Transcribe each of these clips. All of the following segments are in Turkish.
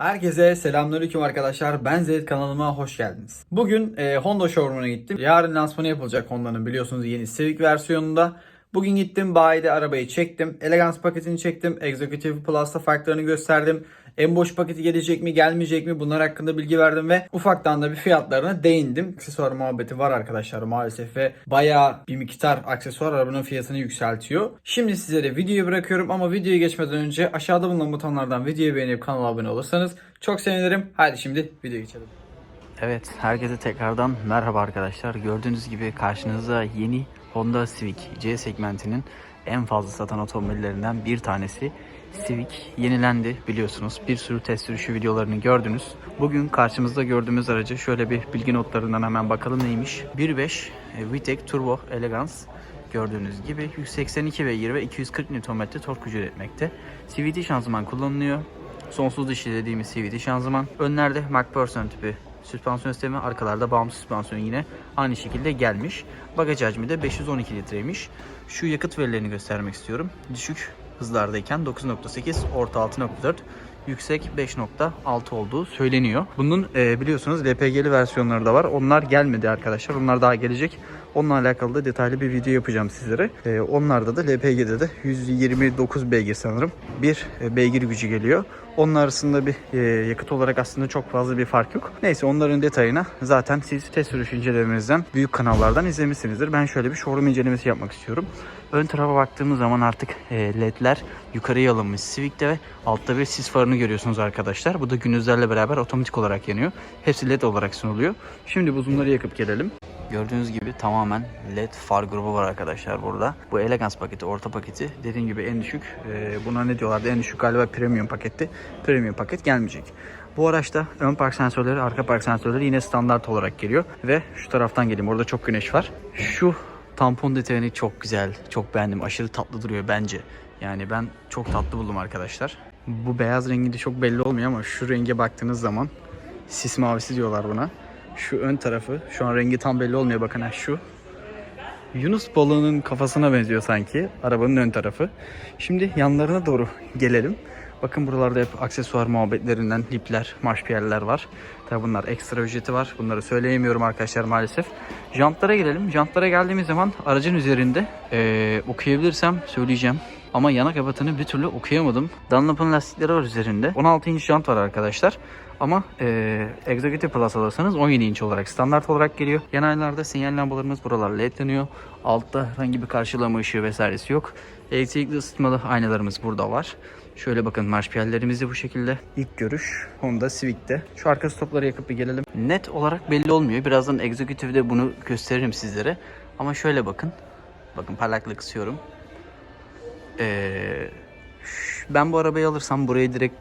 Herkese selamünaleyküm arkadaşlar. Ben Zeyt kanalıma hoş geldiniz. Bugün e, Honda showroom'una gittim. Yarın lansmanı yapılacak Honda'nın biliyorsunuz yeni Civic versiyonunda. Bugün gittim bayide arabayı çektim. Elegance paketini çektim. Executive Plus'ta farklarını gösterdim. En boş paketi gelecek mi gelmeyecek mi bunlar hakkında bilgi verdim ve ufaktan da bir fiyatlarına değindim. Aksesuar muhabbeti var arkadaşlar maalesef ve bayağı bir miktar aksesuar arabanın fiyatını yükseltiyor. Şimdi sizlere videoyu bırakıyorum ama videoya geçmeden önce aşağıda bulunan butonlardan videoyu beğenip kanala abone olursanız çok sevinirim. Hadi şimdi videoya geçelim. Evet, herkese tekrardan merhaba arkadaşlar. Gördüğünüz gibi karşınızda yeni Honda Civic C segmentinin en fazla satan otomobillerinden bir tanesi. Civic yenilendi biliyorsunuz. Bir sürü test sürüşü videolarını gördünüz. Bugün karşımızda gördüğümüz aracı şöyle bir bilgi notlarından hemen bakalım neymiş. 1.5 e, VTEC Turbo Elegance gördüğünüz gibi 182 beygir ve 240 Nm tork gücü üretmekte. CVT şanzıman kullanılıyor. Sonsuz dişli dediğimiz CVT şanzıman. Önlerde MacPherson tipi süspansiyon sistemi, arkalarda bağımsız süspansiyon yine aynı şekilde gelmiş. Bagaj hacmi de 512 litreymiş. Şu yakıt verilerini göstermek istiyorum. Düşük hızlardayken 9.8, orta 6.4, yüksek 5.6 olduğu söyleniyor. Bunun e, biliyorsunuz LPG'li versiyonları da var. Onlar gelmedi arkadaşlar. Onlar daha gelecek. Onunla alakalı da detaylı bir video yapacağım sizlere. E, onlarda da LPG'de de 129 beygir sanırım. Bir e, beygir gücü geliyor. Onun arasında bir e, yakıt olarak aslında çok fazla bir fark yok. Neyse onların detayına zaten siz test sürüş incelemenizden büyük kanallardan izlemişsinizdir. Ben şöyle bir showroom incelemesi yapmak istiyorum. Ön tarafa baktığımız zaman artık e, ledler yukarıya alınmış Civic'te ve altta bir sis farını görüyorsunuz arkadaşlar. Bu da gündüzlerle beraber otomatik olarak yanıyor. Hepsi led olarak sunuluyor. Şimdi bu zoomları yakıp gelelim. Gördüğünüz gibi tamamen led far grubu var arkadaşlar burada. Bu Elegance paketi, orta paketi. Dediğim gibi en düşük. E, buna ne diyorlardı? En düşük galiba premium paketti. Premium paket gelmeyecek. Bu araçta ön park sensörleri, arka park sensörleri yine standart olarak geliyor. Ve şu taraftan geleyim. Orada çok güneş var. Şu tampon detayını çok güzel, çok beğendim. Aşırı tatlı duruyor bence. Yani ben çok tatlı buldum arkadaşlar. Bu beyaz rengi de çok belli olmuyor ama şu renge baktığınız zaman sis mavisi diyorlar buna. Şu ön tarafı, şu an rengi tam belli olmuyor bakın ha şu. Yunus balığının kafasına benziyor sanki arabanın ön tarafı. Şimdi yanlarına doğru gelelim. Bakın buralarda hep aksesuar muhabbetlerinden lipler, marşpiyerler var. Tabi bunlar ekstra ücreti var. Bunları söyleyemiyorum arkadaşlar maalesef. Jantlara gelelim. Jantlara geldiğimiz zaman aracın üzerinde eee, okuyabilirsem söyleyeceğim. Ama yana kabatını bir türlü okuyamadım. Dunlop'un lastikleri var üzerinde. 16 inç jant var arkadaşlar. Ama eee Executive Plus alırsanız 17 inç olarak standart olarak geliyor. Yanaylarda sinyal lambalarımız buralar ledleniyor. Altta herhangi bir karşılama ışığı vesairesi yok. Elektrikli ısıtmalı aynalarımız burada var. Şöyle bakın marşpiyerlerimiz de bu şekilde. İlk görüş Honda Civic'te. Şu arka stopları yakıp bir gelelim. Net olarak belli olmuyor. Birazdan Executive'de bunu gösteririm sizlere. Ama şöyle bakın. Bakın parlaklığı kısıyorum. Ee, ben bu arabayı alırsam burayı direkt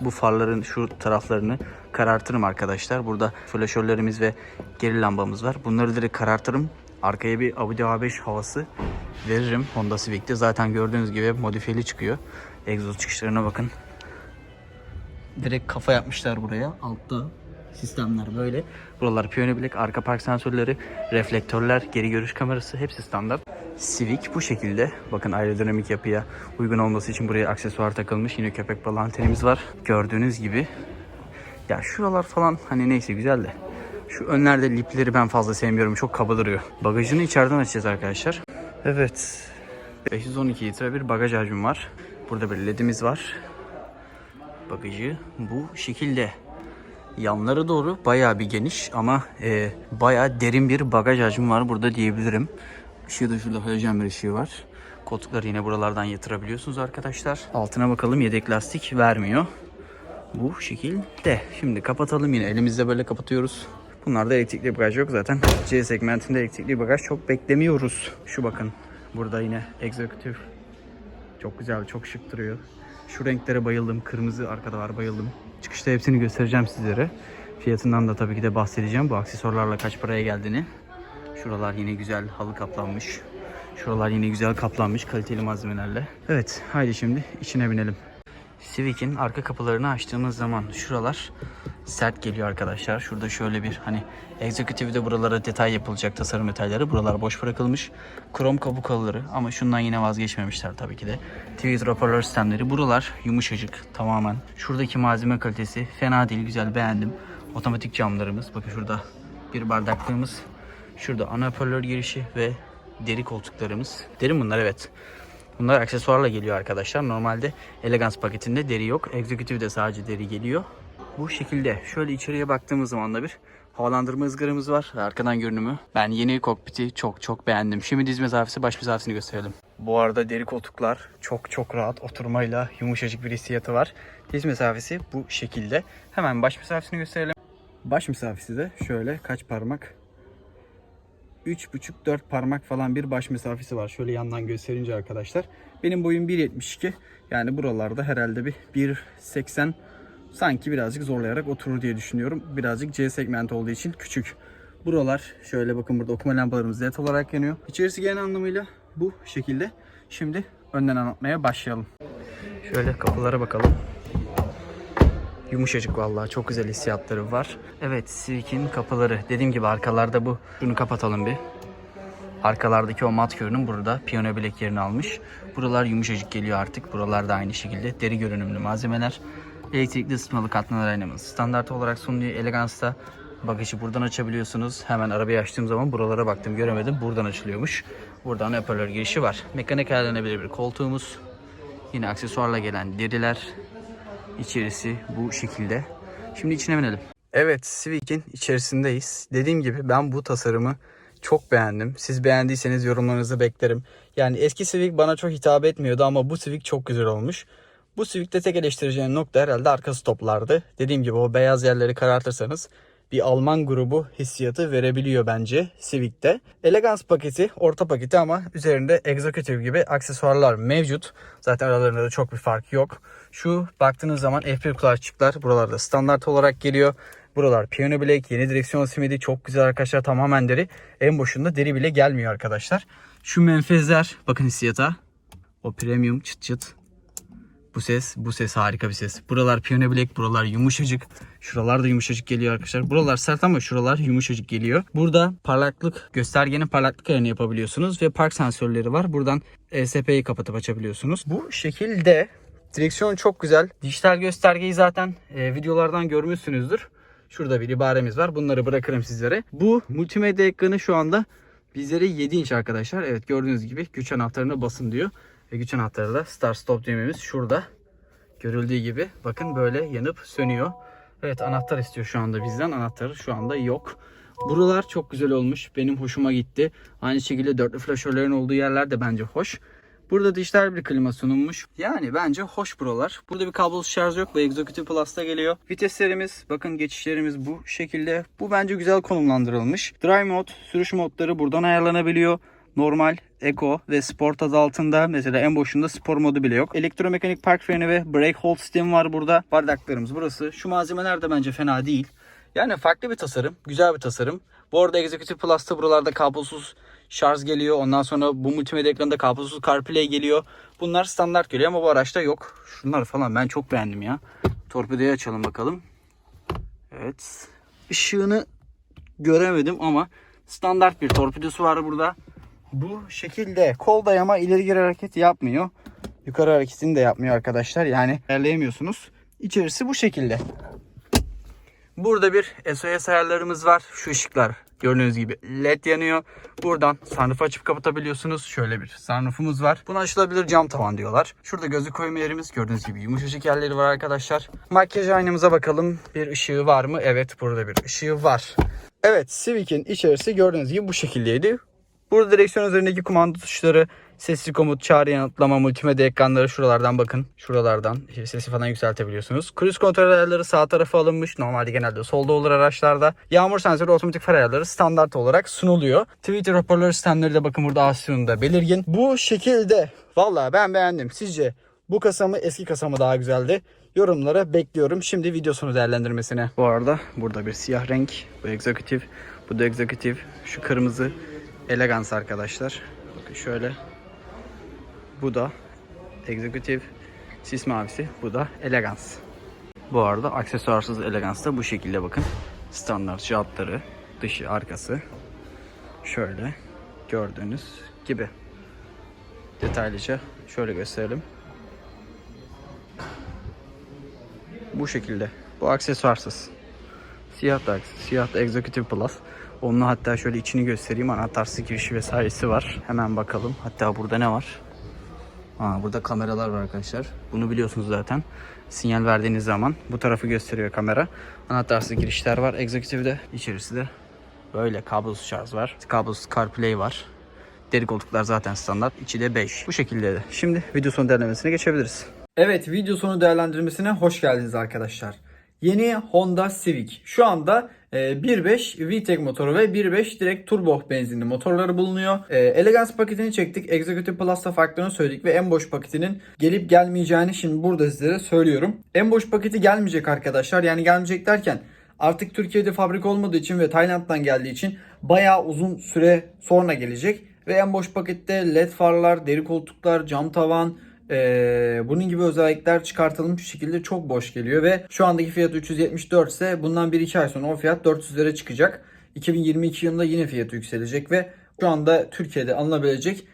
bu farların şu taraflarını karartırım arkadaşlar. Burada flaşörlerimiz ve geri lambamız var. Bunları direkt karartırım. Arkaya bir Audi A5 havası veririm Honda Civic'te. Zaten gördüğünüz gibi modifiyeli çıkıyor. Egzoz çıkışlarına bakın. Direkt kafa yapmışlar buraya. Altta sistemler böyle. Buralar piyano bilek, arka park sensörleri, reflektörler, geri görüş kamerası hepsi standart. Civic bu şekilde. Bakın aerodinamik yapıya uygun olması için buraya aksesuar takılmış. Yine köpek balığı antenimiz var. Gördüğünüz gibi. Ya şuralar falan hani neyse güzel de. Şu önlerde lipleri ben fazla sevmiyorum. Çok kaba duruyor. Bagajını içeriden açacağız arkadaşlar. Evet. 512 litre bir bagaj hacmi var. Burada bir ledimiz var. Bagajı bu şekilde. Yanları doğru bayağı bir geniş ama e, bayağı derin bir bagaj hacmi var burada diyebilirim. Işığı da şurada halojen bir ışığı var. Koltukları yine buralardan yatırabiliyorsunuz arkadaşlar. Altına bakalım yedek lastik vermiyor. Bu şekilde. Şimdi kapatalım yine. Elimizde böyle kapatıyoruz. Bunlarda elektrikli bagaj yok zaten. C segmentinde elektrikli bagaj çok beklemiyoruz. Şu bakın. Burada yine Executive. Çok güzel, çok şık duruyor. Şu renklere bayıldım. Kırmızı arkada var bayıldım. Çıkışta hepsini göstereceğim sizlere. Fiyatından da tabii ki de bahsedeceğim. Bu aksesuarlarla kaç paraya geldiğini. Şuralar yine güzel halı kaplanmış. Şuralar yine güzel kaplanmış kaliteli malzemelerle. Evet haydi şimdi içine binelim. Civic'in arka kapılarını açtığımız zaman şuralar sert geliyor arkadaşlar. Şurada şöyle bir hani Executive'de buralara detay yapılacak tasarım detayları. Buralar boş bırakılmış. Krom kabuk halıları ama şundan yine vazgeçmemişler tabii ki de. Tweeter hoparlör sistemleri. Buralar yumuşacık tamamen. Şuradaki malzeme kalitesi fena değil güzel beğendim. Otomatik camlarımız. Bakın şurada bir bardaklığımız. Şurada ana hoparlör girişi ve deri koltuklarımız. Deri bunlar evet. Bunlar aksesuarla geliyor arkadaşlar. Normalde Elegance paketinde deri yok. Executive'de sadece deri geliyor. Bu şekilde. Şöyle içeriye baktığımız zaman da bir havalandırma ızgaramız var. Arkadan görünümü. Ben yeni kokpiti çok çok beğendim. Şimdi diz mesafesi baş mesafesini gösterelim. Bu arada deri koltuklar çok çok rahat oturmayla yumuşacık bir hissiyatı var. Diz mesafesi bu şekilde. Hemen baş mesafesini gösterelim. Baş mesafesi de şöyle kaç parmak? 3,5-4 parmak falan bir baş mesafesi var. Şöyle yandan gösterince arkadaşlar. Benim boyum 1.72. Yani buralarda herhalde bir 1.80 sanki birazcık zorlayarak oturur diye düşünüyorum. Birazcık C segment olduğu için küçük. Buralar şöyle bakın burada okuma lambalarımız led olarak yanıyor. İçerisi genel anlamıyla bu şekilde. Şimdi önden anlatmaya başlayalım. Şöyle kapılara bakalım. Yumuşacık vallahi çok güzel hissiyatları var. Evet Civic'in kapıları. Dediğim gibi arkalarda bu. Şunu kapatalım bir. Arkalardaki o mat görünüm burada piyano bilek yerini almış. Buralar yumuşacık geliyor artık. Buralar da aynı şekilde deri görünümlü malzemeler. Elektrikli ısıtmalı katlanır aynamız. Standart olarak sunuluyor Elegance'da. Bagajı buradan açabiliyorsunuz. Hemen arabayı açtığım zaman buralara baktım göremedim. Buradan açılıyormuş. Buradan hoparlör girişi var. Mekanik ayarlanabilir bir koltuğumuz. Yine aksesuarla gelen deriler. İçerisi bu şekilde. Şimdi içine binelim. Evet, Civic'in içerisindeyiz. Dediğim gibi ben bu tasarımı çok beğendim. Siz beğendiyseniz yorumlarınızı beklerim. Yani eski Civic bana çok hitap etmiyordu ama bu Civic çok güzel olmuş. Bu Civic'te tek eleştireceğim nokta herhalde arka stoplardı. Dediğim gibi o beyaz yerleri karartırsanız bir Alman grubu hissiyatı verebiliyor bence Civic'te. Elegance paketi, orta paketi ama üzerinde Executive gibi aksesuarlar mevcut. Zaten aralarında da çok bir fark yok. Şu baktığınız zaman F1 kulakçıklar buralarda standart olarak geliyor. Buralar piyano bilek, yeni direksiyon simidi çok güzel arkadaşlar tamamen deri. En boşunda deri bile gelmiyor arkadaşlar. Şu menfezler bakın hissiyata. O premium çıt çıt. Bu ses, bu ses harika bir ses. Buralar piyano bilek, buralar yumuşacık. Şuralar da yumuşacık geliyor arkadaşlar. Buralar sert ama şuralar yumuşacık geliyor. Burada parlaklık, göstergenin parlaklık ayarını yapabiliyorsunuz ve park sensörleri var. Buradan ESP'yi kapatıp açabiliyorsunuz. Bu şekilde direksiyon çok güzel. Dijital göstergeyi zaten e, videolardan görmüşsünüzdür. Şurada bir ibaremiz var. Bunları bırakırım sizlere. Bu multimedya ekranı şu anda bizlere 7 inç arkadaşlar. Evet gördüğünüz gibi güç anahtarına basın diyor. Ve güç anahtarı da start stop düğmemiz şurada. Görüldüğü gibi bakın böyle yanıp sönüyor. Evet anahtar istiyor şu anda bizden. Anahtarı şu anda yok. Buralar çok güzel olmuş. Benim hoşuma gitti. Aynı şekilde dörtlü flaşörlerin olduğu yerler de bence hoş. Burada dijital bir klima sunulmuş. Yani bence hoş buralar. Burada bir kablosuz şarj yok. Bu Executive Plus'ta geliyor. Viteslerimiz, bakın geçişlerimiz bu şekilde. Bu bence güzel konumlandırılmış. Drive mode, sürüş modları buradan ayarlanabiliyor. Normal, Eco ve Sport adı altında. Mesela en boşunda spor modu bile yok. Elektromekanik park freni ve brake hold sistemi var burada. Bardaklarımız burası. Şu malzemeler de bence fena değil. Yani farklı bir tasarım. Güzel bir tasarım. Bu arada Executive Plus'ta buralarda kablosuz şarj geliyor. Ondan sonra bu multimedya ekranında kablosuz CarPlay geliyor. Bunlar standart geliyor ama bu araçta yok. Şunlar falan ben çok beğendim ya. Torpidoyu açalım bakalım. Evet. Işığını göremedim ama standart bir torpidosu var burada. Bu şekilde kol dayama ileri geri hareket yapmıyor. Yukarı hareketini de yapmıyor arkadaşlar. Yani ayarlayamıyorsunuz. İçerisi bu şekilde. Burada bir SOS ayarlarımız var. Şu ışıklar gördüğünüz gibi led yanıyor. Buradan sunroof açıp kapatabiliyorsunuz. Şöyle bir sunroofumuz var. Buna açılabilir cam tavan diyorlar. Şurada gözü koyma yerimiz gördüğünüz gibi yumuşacık yerleri var arkadaşlar. Makyaj aynamıza bakalım. Bir ışığı var mı? Evet burada bir ışığı var. Evet Civic'in içerisi gördüğünüz gibi bu şekildeydi. Burada direksiyon üzerindeki kumanda tuşları, sesli komut, çağrı yanıtlama, multimedya ekranları şuralardan bakın. Şuralardan sesi falan yükseltebiliyorsunuz. Cruise kontrol ayarları sağ tarafa alınmış. Normalde genelde solda olur araçlarda. Yağmur sensörü otomatik far ayarları standart olarak sunuluyor. Twitter hoparlör sistemleri de bakın burada Asyon'da belirgin. Bu şekilde. Valla ben beğendim. Sizce bu kasa mı eski kasa mı daha güzeldi? Yorumlara bekliyorum. Şimdi videosunu değerlendirmesine. Bu arada burada bir siyah renk. Bu Executive. Bu da Executive. Şu kırmızı Elegance arkadaşlar. Bakın şöyle. Bu da Executive sis mavisi. Bu da Elegance. Bu arada aksesuarsız elegans da bu şekilde bakın. Standart jantları, dışı, arkası. Şöyle gördüğünüz gibi. Detaylıca şöyle gösterelim. Bu şekilde. Bu aksesuarsız. Siyah da, siyah da Executive Plus. Onun hatta şöyle içini göstereyim. Anahtarsız girişi vesairesi var. Hemen bakalım. Hatta burada ne var? Ha, burada kameralar var arkadaşlar. Bunu biliyorsunuz zaten. Sinyal verdiğiniz zaman bu tarafı gösteriyor kamera. Anahtarsız girişler var. Executive'de içerisi de böyle kablosuz şarj var. Kablosuz CarPlay var. Deri koltuklar zaten standart. İçi de 5. Bu şekilde de. Şimdi video sonu derlemesine geçebiliriz. Evet video sonu değerlendirmesine hoş geldiniz arkadaşlar. Yeni Honda Civic. Şu anda e, 1.5 VTEC motoru ve 1.5 direkt turbo benzinli motorları bulunuyor. E, Elegance paketini çektik. Executive Plus'ta farklarını söyledik ve en boş paketinin gelip gelmeyeceğini şimdi burada sizlere söylüyorum. En boş paketi gelmeyecek arkadaşlar. Yani gelmeyecek derken artık Türkiye'de fabrik olmadığı için ve Tayland'dan geldiği için bayağı uzun süre sonra gelecek. Ve en boş pakette led farlar, deri koltuklar, cam tavan, ee, bunun gibi özellikler çıkartılmış bir şekilde çok boş geliyor ve şu andaki fiyatı 374 ise bundan 1-2 ay sonra o fiyat 400'lere çıkacak. 2022 yılında yine fiyatı yükselecek ve şu anda Türkiye'de alınabilecek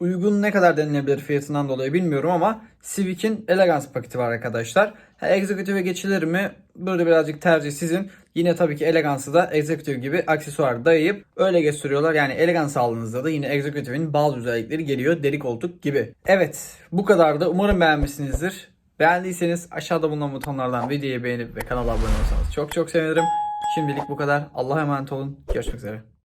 uygun ne kadar denilebilir fiyatından dolayı bilmiyorum ama Civic'in Elegance paketi var arkadaşlar. Ha, Executive'e geçilir mi? Burada birazcık tercih sizin. Yine tabii ki Elegance'ı da Executive gibi aksesuar dayayıp öyle gösteriyorlar. Yani Elegance aldığınızda da yine Executive'in bazı özellikleri geliyor. Deri koltuk gibi. Evet bu kadar da umarım beğenmişsinizdir. Beğendiyseniz aşağıda bulunan butonlardan videoyu beğenip ve kanala abone olursanız çok çok sevinirim. Şimdilik bu kadar. Allah'a emanet olun. Görüşmek üzere.